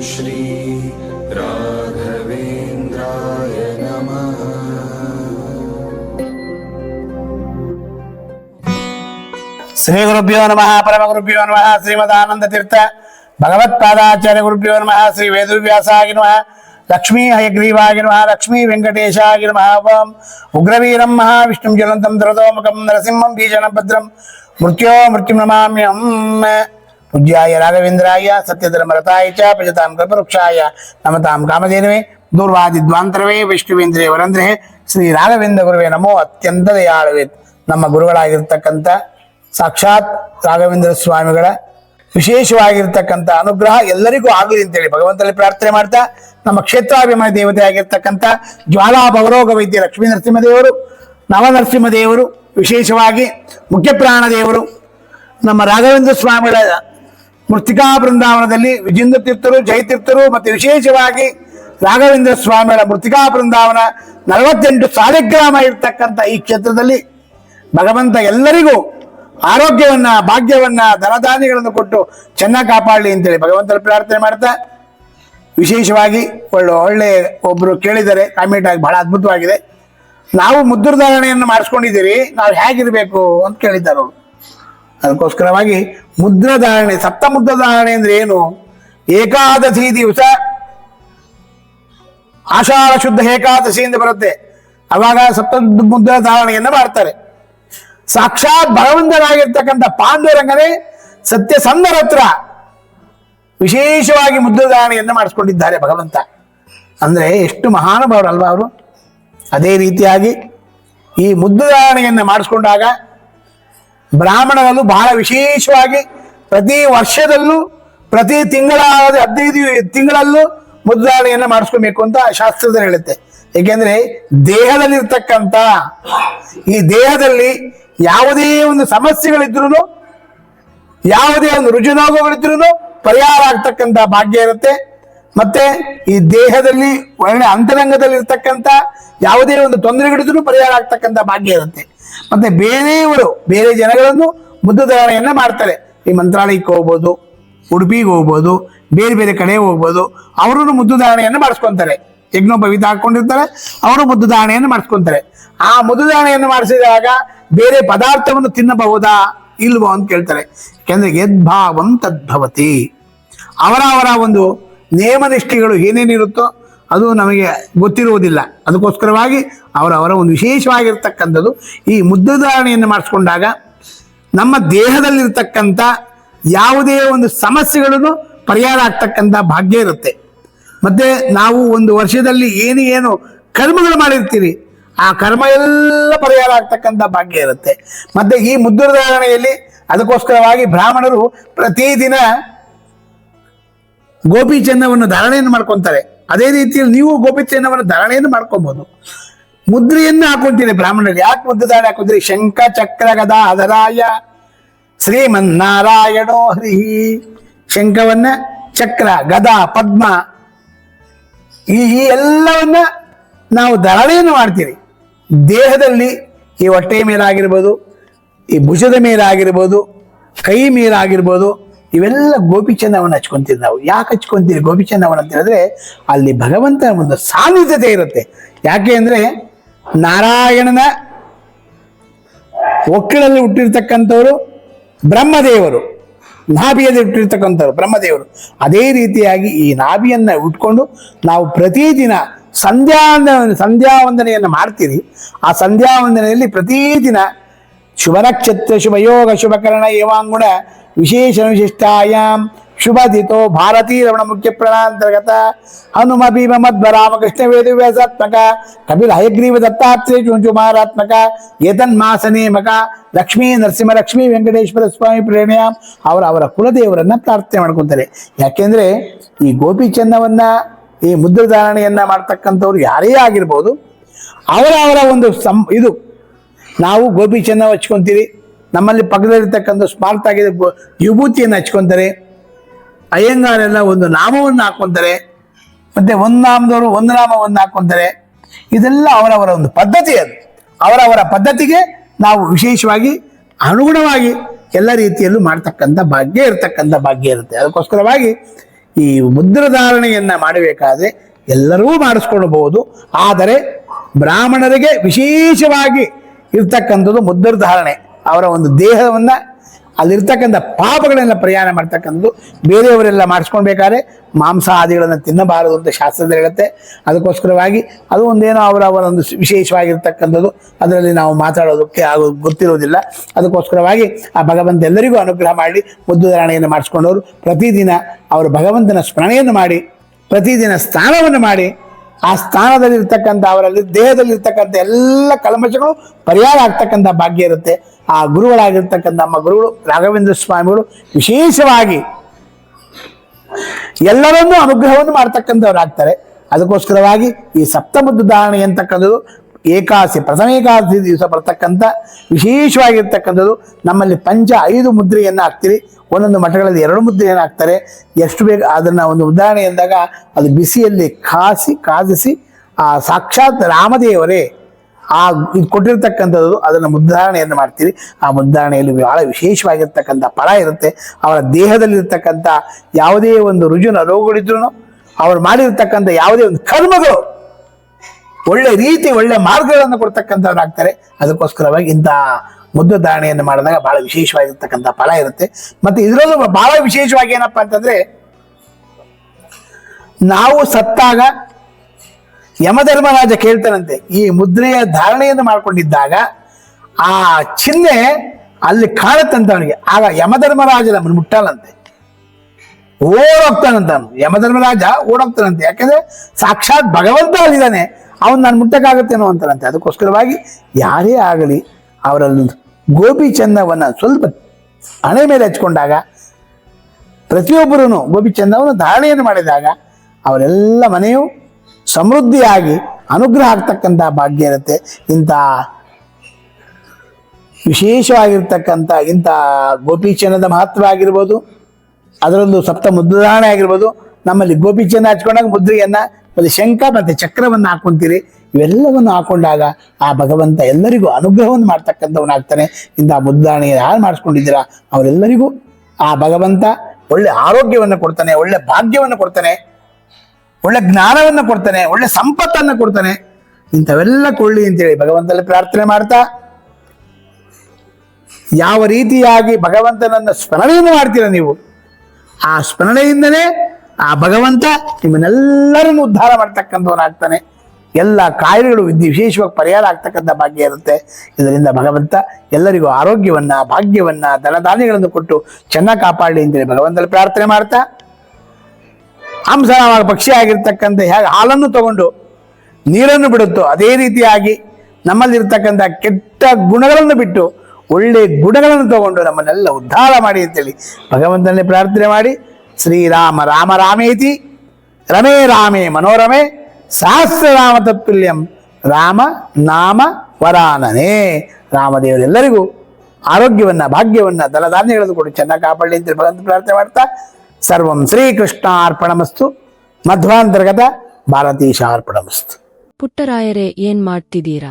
श्री राघवेन्द्राय नमः। శ్రీగురుభ్యో నమ పరమగురుభ్యో నమ శ్రీమదానందతీర్థ భగవత్పాదాచార్య గురుభ్యో నమ శ్రీ వేదవ్యాసాయ నమ లక్ష్మీ హయగ్రీవాగి నమ లక్ష్మీ వెంకటేశాగి నమ ఓం ఉగ్రవీరం మహావిష్ణుం జ్వలంతం ద్రదోముఖం నరసింహం భీజనభద్రం మృత్యో మృత్యు నమామ్యం ಪೂಜ್ಯಾಯ ರಾಘವೇಂದ್ರಾಯ ಸತ್ಯಧರ್ಮರತಾಯ ಚ ಪಜತಾಂ ಕಲ್ಪವೃಕ್ಷಾಯ ನಮತಾಂ ಕಾಮಧೇನವೇ ದೂರ್ವಾದಿ ದ್ವಾಂತರವೇ ವಿಷ್ಣುವೇಂದ್ರೇ ವರಂದ್ರೆ. ಶ್ರೀ ರಾಘವೇಂದ್ರ ಗುರುವೇ ನಮೋ ಅತ್ಯಂತ ದಯಾಳುವೆ. ನಮ್ಮ ಗುರುಗಳಾಗಿರ್ತಕ್ಕಂಥ, ಸಾಕ್ಷಾತ್ ರಾಘವೇಂದ್ರ ಸ್ವಾಮಿಗಳ ವಿಶೇಷವಾಗಿರ್ತಕ್ಕಂಥ ಅನುಗ್ರಹ ಎಲ್ಲರಿಗೂ ಆಗಲಿ ಅಂತೇಳಿ ಭಗವಂತನಲ್ಲಿ ಪ್ರಾರ್ಥನೆ ಮಾಡ್ತಾ, ನಮ್ಮ ಕ್ಷೇತ್ರಾಭಿಮಾನಿ ದೇವತೆ ಆಗಿರ್ತಕ್ಕಂಥ ಜ್ವಾಲಾ ಭವರೋಗ ವೈದ್ಯ ಲಕ್ಷ್ಮೀ ನರಸಿಂಹದೇವರು ನವನರಸಿಂಹದೇವರು ವಿಶೇಷವಾಗಿ ಮುಖ್ಯಪ್ರಾಣ ದೇವರು, ನಮ್ಮ ರಾಘವೇಂದ್ರ ಸ್ವಾಮಿಗಳ ಮೃತ್ತಿಕಾ ಬೃಂದಾವನದಲ್ಲಿ ವಿಜೇಂದ್ರ ತೀರ್ಥರು ಜಯತೀರ್ಥರು ಮತ್ತು ವಿಶೇಷವಾಗಿ ರಾಘವೇಂದ್ರ ಸ್ವಾಮಿಗಳ ಮೃತ್ತಿಕಾ ಬೃಂದಾವನ ನಲವತ್ತೆಂಟು ಸಾಲಿಗ್ರಾಮ ಇರ್ತಕ್ಕಂಥ ಈ ಕ್ಷೇತ್ರದಲ್ಲಿ ಭಗವಂತ ಎಲ್ಲರಿಗೂ ಆರೋಗ್ಯವನ್ನ, ಭಾಗ್ಯವನ್ನ, ಧನಧಾನ್ಯಗಳನ್ನು ಕೊಟ್ಟು ಚೆನ್ನಾಗಿ ಕಾಪಾಡಲಿ ಅಂತೇಳಿ ಭಗವಂತನ ಪ್ರಾರ್ಥನೆ ಮಾಡ್ತಾ ವಿಶೇಷವಾಗಿ ಒಳ್ಳೆ ಒಳ್ಳೆ ಒಬ್ರು ಕೇಳಿದ್ದಾರೆ ಕಾಮೆಂಟ್ ಆಗಿ ಬಹಳ ಅದ್ಭುತವಾಗಿದೆ. ನಾವು ಮುದ್ರಧಾರಣೆಯನ್ನು ಮಾಡಿಸ್ಕೊಂಡಿದ್ದೀರಿ, ನಾವು ಹೇಗಿರ್ಬೇಕು ಅಂತ ಕೇಳಿದ್ದಾರೆ ಅವರು. ಅದಕ್ಕೋಸ್ಕರವಾಗಿ ಮುದ್ರಧಾರಣೆ ಸಪ್ತ ಮುದ್ರಧಾರಣೆ ಅಂದ್ರೆ ಏನು? ಏಕಾದಶಿ ದಿವಸ ಆಷಾಢ ಶುದ್ಧ ಏಕಾದಶಿಯಿಂದ ಬರುತ್ತೆ. ಅವಾಗ ಸಪ್ತ ಮುದ್ರ ಧಾರಣೆಯನ್ನು ಮಾಡ್ತಾರೆ. ಸಾಕ್ಷಾತ್ ಭಗವಂತನಾಗಿರ್ತಕ್ಕಂಥ ಪಾಂಡುರಂಗನೇ ಸತ್ಯಸಂಧರ ಹತ್ರ ವಿಶೇಷವಾಗಿ ಮುದ್ರಧಾರಣೆಯನ್ನು ಮಾಡಿಸ್ಕೊಂಡಿದ್ದಾರೆ ಭಗವಂತ. ಅಂದ್ರೆ ಎಷ್ಟು ಮಹಾನುಭಾವರಲ್ವಾ ಅವರು? ಅದೇ ರೀತಿಯಾಗಿ ಈ ಮುದ್ರಧಾರಣೆಯನ್ನು ಮಾಡಿಸ್ಕೊಂಡಾಗ ಬ್ರಾಹ್ಮಣರಲ್ಲೂ ಬಹಳ ವಿಶೇಷವಾಗಿ ಪ್ರತಿ ವರ್ಷದಲ್ಲೂ, ಪ್ರತಿ ತಿಂಗಳ ಹದಿನೈದು ತಿಂಗಳಲ್ಲೂ ಮುದ್ರಾಣೆಯನ್ನು ಮಾಡಿಸ್ಕೊಬೇಕು ಅಂತ ಶಾಸ್ತ್ರದಲ್ಲಿ ಹೇಳುತ್ತೆ. ಏಕೆಂದ್ರೆ ದೇಹದಲ್ಲಿರ್ತಕ್ಕಂಥ, ಈ ದೇಹದಲ್ಲಿ ಯಾವುದೇ ಒಂದು ಸಮಸ್ಯೆಗಳಿದ್ರು ಯಾವುದೇ ಒಂದು ರುಜುನೋಗಗಳಿದ್ರು ಪರಿಹಾರ ಆಗ್ತಕ್ಕಂಥ ಭಾಗ್ಯ ಇರುತ್ತೆ. ಮತ್ತೆ ಈ ದೇಹದಲ್ಲಿ ಒಳ್ಳೆ ಅಂತರಂಗದಲ್ಲಿ ಇರ್ತಕ್ಕಂಥ ಯಾವುದೇ ಒಂದು ತೊಂದರೆಗಳಿದ್ರು ಪರಿಹಾರ ಆಗ್ತಕ್ಕಂಥ ಭಾಗ್ಯ ಇರುತ್ತೆ. ಮತ್ತೆ ಬೇರೆಯವರು, ಬೇರೆ ಜನಗಳನ್ನು ಮುದ್ದುಧಾರಣೆಯನ್ನ ಮಾಡ್ತಾರೆ. ಈ ಮಂತ್ರಾಲಯಕ್ಕೆ ಹೋಗ್ಬೋದು, ಉಡುಪಿಗೆ ಹೋಗ್ಬೋದು, ಬೇರೆ ಬೇರೆ ಕಡೆ ಹೋಗ್ಬೋದು ಅವರು ಮುದ್ದುಧಾರಣೆಯನ್ನು ಮಾಡಿಸ್ಕೊಂತಾರೆ. ಯಜ್ಞೋಪವಿತ ಹಾಕೊಂಡಿರ್ತಾರೆ, ಅವರು ಮುದ್ದುಧಾರಣೆಯನ್ನು ಮಾಡಿಸ್ಕೊಂತಾರೆ. ಆ ಮುದ್ದು ಧಾರಣೆಯನ್ನು ಮಾಡಿಸಿದಾಗ ಬೇರೆ ಪದಾರ್ಥವನ್ನು ತಿನ್ನಬಹುದಾ, ಇಲ್ವೋ ಅಂತ ಕೇಳ್ತಾರೆ. ಯಾಕೆಂದ್ರೆ ಯದ್ಭಾವಂ ತದ್ಭವತಿ ಅವರ ಅವರ ಒಂದು ನೇಮನಿಷ್ಠೆಗಳು ಏನೇನಿರುತ್ತೋ ಅದು ನಮಗೆ ಗೊತ್ತಿರುವುದಿಲ್ಲ. ಅದಕ್ಕೋಸ್ಕರವಾಗಿ ಅವರವರ ಒಂದು ವಿಶೇಷವಾಗಿರ್ತಕ್ಕಂಥದ್ದು ಈ ಮುದ್ರಧಾರಣೆಯನ್ನು ಮಾಡಿಸ್ಕೊಂಡಾಗ ನಮ್ಮ ದೇಹದಲ್ಲಿರ್ತಕ್ಕಂಥ ಯಾವುದೇ ಒಂದು ಸಮಸ್ಯೆಗಳನ್ನು ಪರಿಹಾರ ಆಗ್ತಕ್ಕಂಥ ಭಾಗ್ಯ ಇರುತ್ತೆ. ಮತ್ತೆ ನಾವು ಒಂದು ವರ್ಷದಲ್ಲಿ ಏನು ಏನು ಕರ್ಮಗಳು ಮಾಡಿರ್ತೀರಿ ಆ ಕರ್ಮ ಎಲ್ಲ ಪರಿಹಾರ ಆಗ್ತಕ್ಕಂಥ ಭಾಗ್ಯ ಇರುತ್ತೆ. ಮತ್ತೆ ಈ ಮುದ್ರಧಾರಣೆಯಲ್ಲಿ ಅದಕ್ಕೋಸ್ಕರವಾಗಿ ಬ್ರಾಹ್ಮಣರು ಪ್ರತಿದಿನ ಗೋಪಿ ಚಿನ್ನವನ್ನು ಧಾರಣೆಯನ್ನು ಮಾಡ್ಕೊಂತಾರೆ. ಅದೇ ರೀತಿಯಲ್ಲಿ ನೀವು ಗೋಪಿ ಚಿನ್ನವನ್ನು ಧಾರಣೆಯನ್ನು ಮಾಡ್ಕೊಬಹುದು ಮುದ್ರೆಯನ್ನು ಹಾಕೊಂತೀರಿ ಬ್ರಾಹ್ಮಣರು ಯಾಕೆ ಮುದ್ರೆ ಧಾರಣೆ ಹಾಕೊಂತೀರಿ? ಶಂಖ, ಚಕ್ರ, ಗದಾ ಅದರಾಯ ಶ್ರೀಮನ್ನಾರಾಯಣೋ ಹರಿ. ಶಂಖವನ್ನ, ಚಕ್ರ, ಗದಾ, ಪದ್ಮ, ಈ ಈ ಎಲ್ಲವನ್ನ ನಾವು ಧಾರಣೆಯನ್ನು ಮಾಡ್ತೀರಿ. ದೇಹದಲ್ಲಿ ಈ ಹೊಟ್ಟೆಯ ಮೇಲಾಗಿರ್ಬೋದು, ಈ ಭುಜದ ಮೇಲಾಗಿರ್ಬೋದು, ಕೈ ಮೇಲಾಗಿರ್ಬೋದು ಇವೆಲ್ಲ ಗೋಪಿಚಂದವನ್ನು ಹಚ್ಕೊಂತೀವಿ ನಾವು. ಯಾಕೆ ಹಚ್ಕೊಂತೀವಿ ಗೋಪಿಚಂದವನ್ನು ಅಂತ ಹೇಳಿದ್ರೆ ಅಲ್ಲಿ ಭಗವಂತನ ಒಂದು ಸಾನ್ನಿಧ್ಯತೆ ಇರುತ್ತೆ. ಯಾಕೆ ಅಂದ್ರೆ ನಾರಾಯಣನ ಒಕ್ಕಳಲ್ಲಿ ಹುಟ್ಟಿರ್ತಕ್ಕಂಥವರು ಬ್ರಹ್ಮದೇವರು. ನಾಭಿಯಲ್ಲಿ ಹುಟ್ಟಿರ್ತಕ್ಕಂಥವ್ರು ಬ್ರಹ್ಮದೇವರು. ಅದೇ ರೀತಿಯಾಗಿ ಈ ನಾಭಿಯನ್ನ ಉಟ್ಕೊಂಡು ನಾವು ಪ್ರತಿದಿನ ಸಂಧ್ಯಾ ಸಂಧ್ಯಾ ವಂದನೆಯನ್ನು ಮಾಡ್ತೀರಿ. ಆ ಸಂಧ್ಯಾ ವಂದನೆಯಲ್ಲಿ ಪ್ರತಿದಿನ ಶುಭ ನಕ್ಷತ್ರ ಶುಭಯೋಗ ಶುಭಕರಣ ಏವಾಂಗುಣ ವಿಶೇಷ ವಿಶಿಷ್ಟಾಯಾಮ್ ಶುಭದಿತೋ ಭಾರತೀ ರಮಣ ಮುಖ್ಯ ಪ್ರಣಾಂತರ್ಗತ ಹನುಮ ಭೀಮ ಮಧ್ವ ರಾಮಕೃಷ್ಣ ವೇದ ವ್ಯಾಸಾತ್ಮಕ ಕಪಿಲ ಹಯಗ್ರೀವ ದತ್ತಾತ್ರೇಯ ಚುಂಚುಮಾರಾತ್ಮಕ ಏತನ್ಮಾಸ ನೇಮಕ ಲಕ್ಷ್ಮೀ ನರಸಿಂಹ ಲಕ್ಷ್ಮೀ ವೆಂಕಟೇಶ್ವರ ಸ್ವಾಮಿ ಪ್ರೇರಣೆಯ ಅವರ ಅವರ ಕುಲದೇವರನ್ನ ಪ್ರಾರ್ಥನೆ ಮಾಡ್ಕೊಂತಾರೆ. ಯಾಕೆಂದ್ರೆ ಈ ಗೋಪಿ ಚಂದವನ್ನ ಈ ಮುದ್ರಧಾರಣೆಯನ್ನ ಮಾಡ್ತಕ್ಕಂಥವ್ರು ಯಾರೇ ಆಗಿರ್ಬೋದು ಅವರ ಅವರ ಒಂದು ಸಂ ಇದು ನಾವು ಗೋಪಿ ಚೆನ್ನಾಗಿ ಹಚ್ಕೊಂತೀರಿ. ನಮ್ಮಲ್ಲಿ ಪಕ್ಕದಲ್ಲಿರ್ತಕ್ಕಂಥ ಸ್ಮಾರ್ಟ್ ಆಗಿದೆ ವಿಭೂತಿಯನ್ನು ಹಚ್ಕೊತಾರೆ. ಅಯ್ಯಂಗಾರೆಲ್ಲ ಒಂದು ನಾಮವನ್ನು ಹಾಕೊಂತಾರೆ. ಮತ್ತೆ ಒಂದು ನಾಮದವರು ಒಂದು ನಾಮವನ್ನು ಹಾಕೊಂತಾರೆ. ಇದೆಲ್ಲ ಅವರವರ ಒಂದು ಪದ್ಧತಿ ಅದು. ಅವರವರ ಪದ್ಧತಿಗೆ ನಾವು ವಿಶೇಷವಾಗಿ ಅನುಗುಣವಾಗಿ ಎಲ್ಲ ರೀತಿಯಲ್ಲೂ ಮಾಡ್ತಕ್ಕಂಥ ಭಾಗ್ಯ ಇರತಕ್ಕಂಥ ಭಾಗ್ಯ ಇರುತ್ತೆ. ಅದಕ್ಕೋಸ್ಕರವಾಗಿ ಈ ಮುದ್ರಧಾರಣೆಯನ್ನು ಮಾಡಬೇಕಾದ್ರೆ ಎಲ್ಲರೂ ಮಾಡಿಸ್ಕೊಳ್ಬಹುದು. ಆದರೆ ಬ್ರಾಹ್ಮಣರಿಗೆ ವಿಶೇಷವಾಗಿ ಇರ್ತಕ್ಕಂಥದ್ದು ಮುದ್ರಧಾರಣೆ ಅವರ ಒಂದು ದೇಹವನ್ನು ಅಲ್ಲಿರ್ತಕ್ಕಂಥ ಪಾಪಗಳನ್ನೆಲ್ಲ ಪ್ರಯಾಣ ಮಾಡ್ತಕ್ಕಂಥದ್ದು ಬೇರೆಯವರೆಲ್ಲ ಮಾಡಿಸ್ಕೊಳ್ಬೇಕಾದ್ರೆ ಮಾಂಸಾದಿಗಳನ್ನು ತಿನ್ನಬಾರದು ಅಂತ ಶಾಸ್ತ್ರದಲ್ಲಿ ಹೇಳುತ್ತೆ. ಅದಕ್ಕೋಸ್ಕರವಾಗಿ ಅದು ಒಂದೇನೋ ಅವರ ಅವರ ಒಂದು ವಿಶೇಷವಾಗಿರ್ತಕ್ಕಂಥದ್ದು. ಅದರಲ್ಲಿ ನಾವು ಮಾತಾಡೋದಕ್ಕೆ ಆಗೋ ಗೊತ್ತಿರೋದಿಲ್ಲ. ಅದಕ್ಕೋಸ್ಕರವಾಗಿ ಆ ಭಗವಂತ ಎಲ್ಲರಿಗೂ ಅನುಗ್ರಹ ಮಾಡಿ ಮುದ್ದುಧಾರಣೆಯನ್ನು ಮಾಡಿಸ್ಕೊಂಡವರು. ಪ್ರತಿದಿನ ಅವರು ಭಗವಂತನ ಸ್ಮರಣೆಯನ್ನು ಮಾಡಿ, ಪ್ರತಿದಿನ ಸ್ನಾನವನ್ನು ಮಾಡಿ ಆ ಸ್ಥಾನದಲ್ಲಿ ಇರ್ತಕ್ಕಂಥ ಅವರಲ್ಲಿ ದೇಹದಲ್ಲಿ ಇರ್ತಕ್ಕಂಥ ಎಲ್ಲ ಕಲ್ಮಶಗಳು ಪರಿಹಾರ ಆಗ್ತಕ್ಕಂಥ ಭಾಗ್ಯ ಇರುತ್ತೆ. ಆ ಗುರುಗಳಾಗಿರ್ತಕ್ಕಂಥ ನಮ್ಮ ಗುರುಗಳು, ರಾಘವೇಂದ್ರ ಸ್ವಾಮಿಗಳು ವಿಶೇಷವಾಗಿ ಎಲ್ಲರನ್ನೂ ಅನುಗ್ರಹವನ್ನು ಮಾಡ್ತಕ್ಕಂಥವ್ರು ಆಗ್ತಾರೆ. ಅದಕ್ಕೋಸ್ಕರವಾಗಿ ಈ ಸಪ್ತಮುದ್ದು ಧಾರಣೆ ಅಂತಕ್ಕಂಥದ್ದು ಏಕಾಸಿ, ಪ್ರಥಮ ಏಕಾದಶಿ ದಿವಸ ಬರ್ತಕ್ಕಂಥ ವಿಶೇಷವಾಗಿರ್ತಕ್ಕಂಥದ್ದು, ನಮ್ಮಲ್ಲಿ ಪಂಚ ಐದು ಮುದ್ರೆಯನ್ನು ಹಾಕ್ತೀರಿ. ಒಂದೊಂದು ಮಠಗಳಲ್ಲಿ ಎರಡು ಮುದ್ರೆಯನ್ನು ಹಾಕ್ತಾರೆ. ಎಷ್ಟು ಬೇಗ, ಅದನ್ನು ಒಂದು ಉದಾಹರಣೆ ಎಂದಾಗ, ಅದು ಬಿಸಿಯಲ್ಲಿ ಕಾಸಿ, ಕಾದಿಸಿ, ಆ ಸಾಕ್ಷಾತ್ ರಾಮದೇವರೇ, ಆ ಇದು ಕೊಟ್ಟಿರ್ತಕ್ಕಂಥದ್ದು, ಅದನ್ನು ಮುದ್ಧಾರಣೆಯನ್ನು ಮಾಡ್ತೀರಿ. ಆ ಮುದ್ದಾರಣೆಯಲ್ಲಿ ಬಹಳ ವಿಶೇಷವಾಗಿರ್ತಕ್ಕಂಥ ಫಲ ಇರುತ್ತೆ. ಅವರ ದೇಹದಲ್ಲಿರ್ತಕ್ಕಂಥ ಯಾವುದೇ ಒಂದು ರುಜುನ ರೋಗಗಳಿದ್ರು ಅವರು ಮಾಡಿರ್ತಕ್ಕಂಥ ಯಾವುದೇ ಒಂದು ಕರ್ಮಗಳು ಒಳ್ಳೆ ರೀತಿ, ಒಳ್ಳೆ ಮಾರ್ಗಗಳನ್ನು ಕೊಡ್ತಕ್ಕಂಥವ್ರಾಗ್ತಾರೆ. ಅದಕ್ಕೋಸ್ಕರವಾಗಿ ಇಂಥ ಮುದ್ದು ಧಾರಣೆಯನ್ನು ಮಾಡಿದಾಗ ಬಹಳ ವಿಶೇಷವಾಗಿರ್ತಕ್ಕಂಥ ಫಲ ಇರುತ್ತೆ. ಮತ್ತೆ ಇದರಲ್ಲೂ ಬಹಳ ವಿಶೇಷವಾಗಿ ಏನಪ್ಪಾ ಅಂತಂದ್ರೆ, ನಾವು ಸತ್ತಾಗ ಯಮಧರ್ಮರಾಜ ಕೇಳ್ತಾನಂತೆ, ಈ ಮುದ್ರೆಯ ಧಾರಣೆಯನ್ನು ಮಾಡಿಕೊಂಡಿದ್ದಾಗ ಆ ಚಿಹ್ನೆ ಅಲ್ಲಿ ಕಾಣುತ್ತಂತ ಅವನಿಗೆ. ಆಗ ಯಮಧರ್ಮರಾಜ ನಮ್ಮನ್ನು ಮುಟ್ಟಲ್ಲಂತೆ ಓಡೋಗ್ತಾನಂತ ಯಮಧರ್ಮರಾಜ ಓಡೋಗ್ತಾನಂತೆ. ಯಾಕಂದ್ರೆ ಸಾಕ್ಷಾತ್ ಭಗವಂತ ಅಲ್ಲಿದ್ದಾನೆ. ಅವನು ನಾನು ಮುಟ್ಟಕ್ಕಾಗತ್ತೇನೋ ಅಂತಾನಂತೆ. ಅದಕ್ಕೋಸ್ಕರವಾಗಿ ಯಾರೇ ಆಗಲಿ ಅವರಲ್ಲಿ ಗೋಪಿ ಚಂದವನ್ನು ಸ್ವಲ್ಪ ಹಣೆ ಮೇಲೆ ಹಚ್ಕೊಂಡಾಗ ಪ್ರತಿಯೊಬ್ಬರೂ ಗೋಪಿ ಚಂದವನ್ನು ಧಾರಣೆಯನ್ನು ಮಾಡಿದಾಗ ಅವರೆಲ್ಲ ಮನೆಯು ಸಮೃದ್ಧಿಯಾಗಿ ಅನುಗ್ರಹ ಆಗ್ತಕ್ಕಂಥ ಭಾಗ್ಯ ಇರುತ್ತೆ. ಇಂಥ ವಿಶೇಷವಾಗಿರ್ತಕ್ಕಂಥ ಇಂಥ ಗೋಪಿಚನ್ನದ ಮಹತ್ವ ಆಗಿರ್ಬೋದು, ಅದರಲ್ಲೂ ಸಪ್ತ ಮುದ್ರಾಣೆ ಆಗಿರ್ಬೋದು, ನಮ್ಮಲ್ಲಿ ಗೋಪಿಚನ್ನ ಹಚ್ಕೊಂಡಾಗ ಮುದ್ರೆಯನ್ನ ಮತ್ತೆ ಶಂಖ ಮತ್ತೆ ಚಕ್ರವನ್ನು ಹಾಕೊಂತೀರಿ, ಇವೆಲ್ಲವನ್ನು ಹಾಕೊಂಡಾಗ ಆ ಭಗವಂತ ಎಲ್ಲರಿಗೂ ಅನುಗ್ರಹವನ್ನು ಮಾಡ್ತಕ್ಕಂಥವನಾಗ್ತಾನೆ. ಇಂಥ ಮುದ್ದಾಣಿ ಯಾರು ಮಾಡಿಸ್ಕೊಂಡಿದ್ದೀರಾ? ಅವರೆಲ್ಲರಿಗೂ ಆ ಭಗವಂತ ಒಳ್ಳೆ ಆರೋಗ್ಯವನ್ನು ಕೊಡ್ತಾನೆ, ಒಳ್ಳೆ ಭಾಗ್ಯವನ್ನು ಕೊಡ್ತಾನೆ, ಒಳ್ಳೆ ಜ್ಞಾನವನ್ನು ಕೊಡ್ತಾನೆ, ಒಳ್ಳೆ ಸಂಪತ್ತನ್ನು ಕೊಡ್ತಾನೆ. ಇಂಥವೆಲ್ಲ ಕೊಳ್ಳಿ ಅಂತೇಳಿ ಭಗವಂತನಲ್ಲಿ ಪ್ರಾರ್ಥನೆ ಮಾಡ್ತಾ, ಯಾವ ರೀತಿಯಾಗಿ ಭಗವಂತನನ್ನ ಸ್ಮರಣೆಯನ್ನು ಮಾಡ್ತೀರ ನೀವು? ಆ ಸ್ಮರಣೆಯಿಂದನೇ ಆ ಭಗವಂತ ನಿಮ್ಮನ್ನೆಲ್ಲರನ್ನು ಉದ್ಧಾರ ಮಾಡ್ತಕ್ಕಂಥವನಾಗ್ತಾನೆ. ಎಲ್ಲ ಕಾಯಿಲೆಗಳು ವಿಶೇಷವಾಗಿ ಪರಿಹಾರ ಆಗ್ತಕ್ಕಂಥ ಭಾಗ್ಯ ಇರುತ್ತೆ. ಇದರಿಂದ ಭಗವಂತ ಎಲ್ಲರಿಗೂ ಆರೋಗ್ಯವನ್ನ, ಭಾಗ್ಯವನ್ನ, ಧನಧಾನ್ಯಗಳನ್ನು ಕೊಟ್ಟು ಚೆನ್ನಾಗಿ ಕಾಪಾಡಲಿ ಅಂತೇಳಿ ಭಗವಂತಲ್ಲಿ ಪ್ರಾರ್ಥನೆ ಮಾಡ್ತಾ ಹಂಸನಾಮ ಪಕ್ಷಿ ಆಗಿರ್ತಕ್ಕಂಥ ಹೇಗೆ ಹಾಲನ್ನು ತಗೊಂಡು ನೀರನ್ನು ಬಿಡುತ್ತೋ. ಅದೇ ರೀತಿಯಾಗಿ ನಮ್ಮಲ್ಲಿರ್ತಕ್ಕಂಥ ಕೆಟ್ಟ ಗುಣಗಳನ್ನು ಬಿಟ್ಟು ಒಳ್ಳೆ ಗುಣಗಳನ್ನು ತಗೊಂಡು ನಮ್ಮನ್ನೆಲ್ಲ ಉದ್ಧಾರ ಮಾಡಿ ಅಂತೇಳಿ ಭಗವಂತನಲ್ಲಿ ಪ್ರಾರ್ಥನೆ ಮಾಡಿ. ಶ್ರೀರಾಮ ರಾಮ ರಾಮೇತಿ, ರಮೇ ರಾಮೇ ಮನೋರಮೇ ಸಹಸ್ರನಾಮ ತತ್ಪುಲ್ಯಂ ರಾಮ ನಾಮ ವರಾನನೇ. ರಾಮದೇವರೆಲ್ಲರಿಗೂ ಆರೋಗ್ಯವನ್ನ, ಭಾಗ್ಯವನ್ನ ದಲಧಾನ್ಯಗಳನ್ನು ಕೊಡು ಚೆನ್ನಾಗಿ ಕಾಪಾಡಲಿ ಅಂತ ಭಗವಂತ ಪ್ರಾರ್ಥನೆ ಮಾಡ್ತಾ ಸರ್ವಂ ಶ್ರೀಕೃಷ್ಣ ಅರ್ಪಣಮಸ್ತು ಮಧ್ವಾಂತರ್ಗತ ಭಾರತೀಶ ಅರ್ಪಣಮಸ್ತು ಪುಟ್ಟರಾಯರೇ, ಏನ್ ಮಾಡ್ತಿದ್ದೀರಾ?